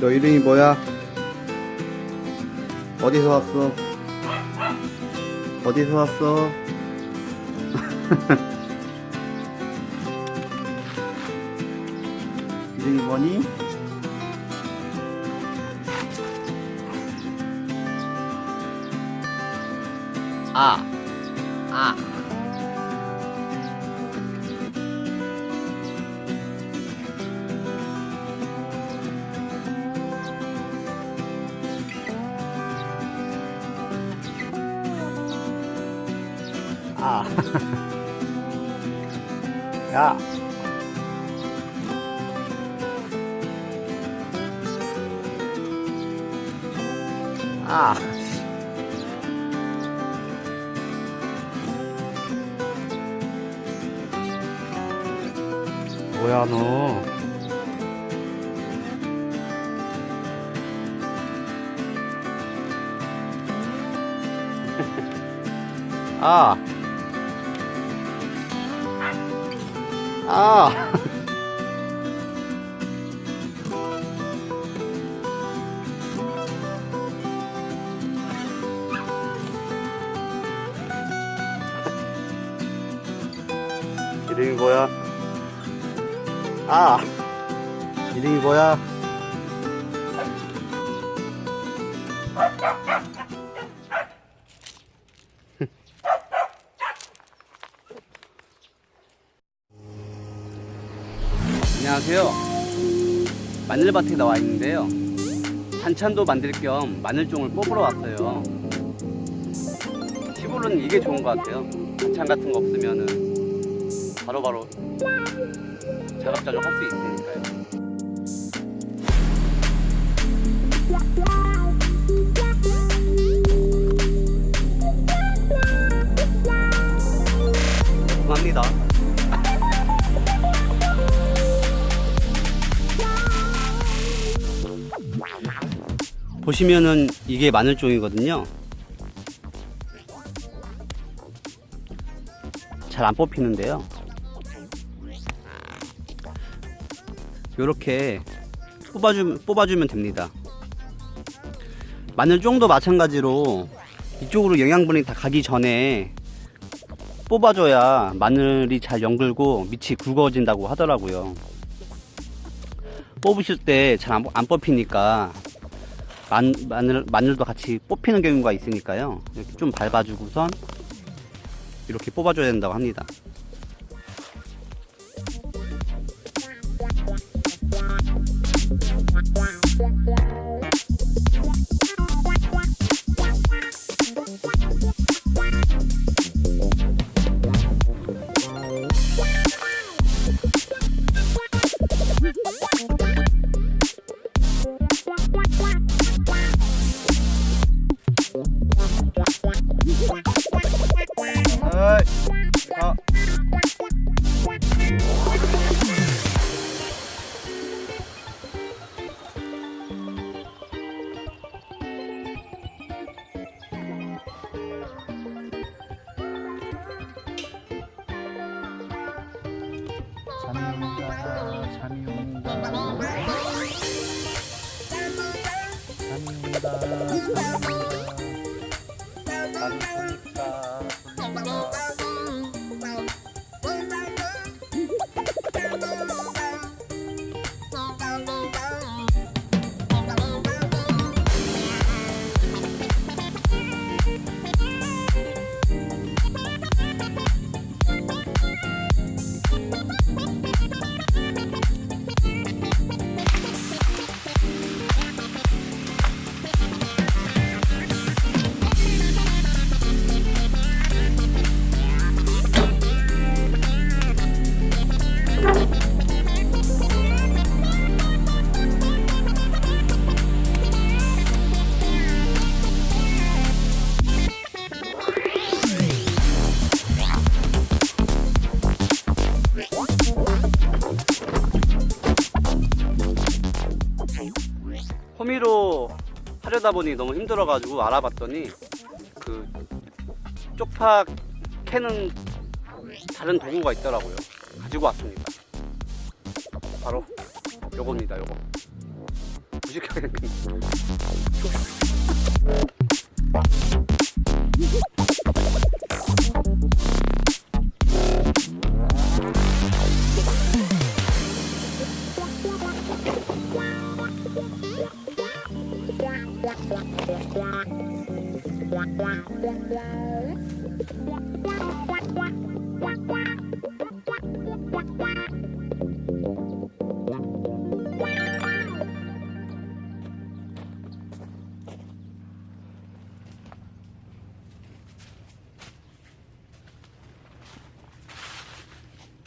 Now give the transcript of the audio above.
너 이름이 뭐야? 어디서 왔어? 어디서 왔어? 이름이 뭐니? 아, 아. 아. 야. 아. 뭐야 너? 아. 아. 이름이 뭐야? 아. 이름이 뭐야? 안녕하세요. 마늘밭에 나와 있는데요. 반찬도 만들 겸 마늘종을 뽑으러 왔어요. 시골은 이게 좋은 것 같아요. 반찬 같은 거 없으면은 바로바로 자급자족 할 수 있으니까요. 고맙니다. 보시면은 이게 마늘종이거든요. 잘 안 뽑히는데요. 이렇게 뽑아주, 뽑아주면 됩니다. 마늘종도 마찬가지로 이쪽으로 영양분이 다 가기 전에 뽑아줘야 마늘이 잘 연글고 밑이 굵어진다고 하더라고요. 뽑으실 때 잘 안 뽑히니까 만, 마늘, 마늘도 같이 뽑히는 경우가 있으니까요. 이렇게 좀 밟아주고선 이렇게 뽑아줘야 된다고 합니다. 잠이 온다 잠이 온다. 잠이 온다. 잠이 온다 호미로 하려다 보니 너무 힘들어가지고 알아봤더니 그 쪽파 캐는 다른 도구가 있더라고요. 가지고 왔습니다. 바로 요겁니다, 요거. 무식하게 Wow.